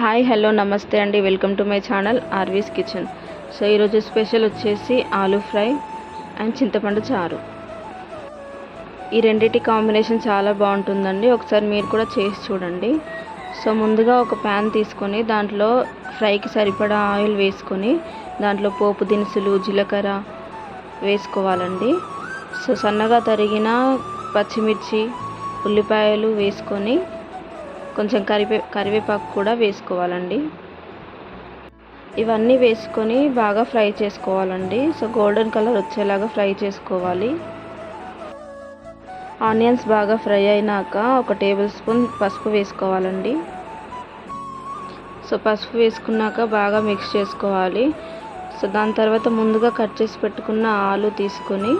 Hi hello నమస్తే అండి. Welcome to my channel RV's kitchen. So ఈరోజు స్పెషల్ వచ్చేసి ఆలూ ఫ్రై అండ్ చింతపండు చారు. ఈ రెండింటి కాంబినేషన్ చాలా బాగుంటుందండి. ఒకసారి మీరు కూడా చేసి చూడండి. సో ముందుగా ఒక ప్యాన్ తీసుకొని దాంట్లో ఫ్రైకి సరిపడా ఆయిల్ వేసుకొని దాంట్లో పోపు దినుసులు జీలకర్ర వేసుకోవాలండి. సో సన్నగా తరిగిన పచ్చిమిర్చి ఉల్లిపాయలు వేసుకొని కొంచెం కరివే కరివేపాకు కూడా వేసుకోవాలండి. ఇవన్నీ వేసుకొని బాగా ఫ్రై చేసుకోవాలండి. సో గోల్డెన్ కలర్ వచ్చేలాగా ఫ్రై చేసుకోవాలి. ఆనియన్స్ బాగా ఫ్రై అయినాక ఒక టేబుల్ స్పూన్ పసుపు వేసుకోవాలండి. సో పసుపు వేసుకున్నాక బాగా మిక్స్ చేసుకోవాలి. సో దాని తర్వాత ముందుగా కట్ చేసి పెట్టుకున్న ఆలు తీసుకొని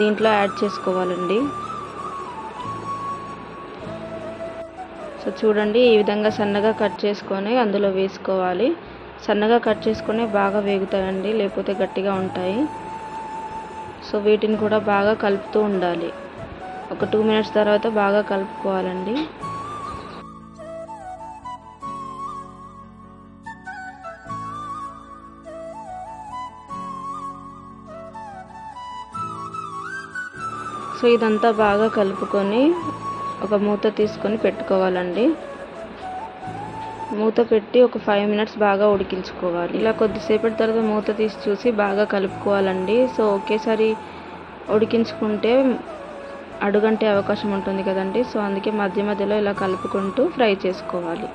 దీంట్లో యాడ్ చేసుకోవాలండి. సో చూడండి ఈ విధంగా సన్నగా కట్ చేసుకొని అందులో వేసుకోవాలి. సన్నగా కట్ చేసుకొని బాగా వేగుతాయండి లేకపోతే గట్టిగా ఉంటాయి. సో వీటిని కూడా బాగా కలుపుతూ ఉండాలి. ఒక టూ మినిట్స్ తర్వాత బాగా కలుపుకోవాలండి. సో ఇదంతా బాగా కలుపుకొని ఒక మూత తీసుకొని పెట్టుకోవాలండి. మూత పెట్టి ఒక ఫైవ్ మినిట్స్ బాగా ఉడికించుకోవాలి. ఇలా కొద్దిసేపటి తర్వాత మూత తీసి చూసి బాగా కలుపుకోవాలండి. సో ఒకేసారి ఉడికించుకుంటే అడుగంటే అవకాశం ఉంటుంది కదండి. సో అందుకే మధ్య మధ్యలో ఇలా కలుపుకుంటూ ఫ్రై చేసుకోవాలి.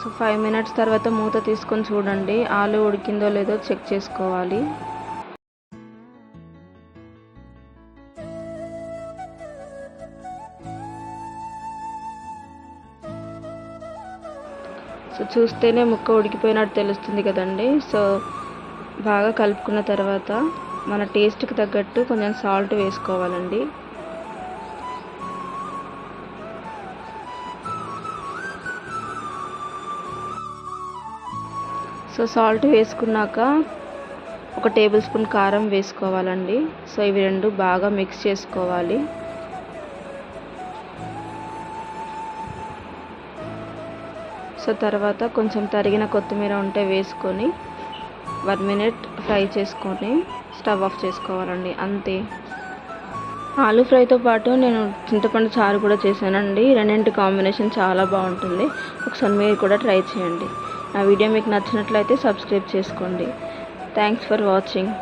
సో ఫైవ్ మినిట్స్ తర్వాత మూత తీసుకొని చూడండి. ఆలు ఉడికిందో లేదో చెక్ చేసుకోవాలి. సో చూస్తేనే ముక్క ఉడికిపోయినట్టు తెలుస్తుంది కదండి. సో బాగా కలుపుకున్న తర్వాత మన టేస్ట్కి తగ్గట్టు కొంచెం సాల్ట్ వేసుకోవాలండి. సో సాల్ట్ వేసుకున్నాక ఒక టేబుల్ స్పూన్ కారం వేసుకోవాలండి. సో ఇవి రెండు బాగా మిక్స్ చేసుకోవాలి. సో తర్వాత కొంచెం తరిగిన కొత్తిమీర ఉంటే వేసుకొని వన్ మినిట్ ఫ్రై చేసుకొని స్టవ్ ఆఫ్ చేసుకోవాలండి. అంతే. ఆలు ఫ్రైతో పాటు నేను చింతపండు చారు కూడా చేశానండి. రెండింటి కాంబినేషన్ చాలా బాగుంటుంది. ఒకసారి మీరు కూడా ట్రై చేయండి. నా వీడియో మీకు నచ్చినట్లయితే సబ్స్క్రైబ్ చేసుకోండి. Thanks for watching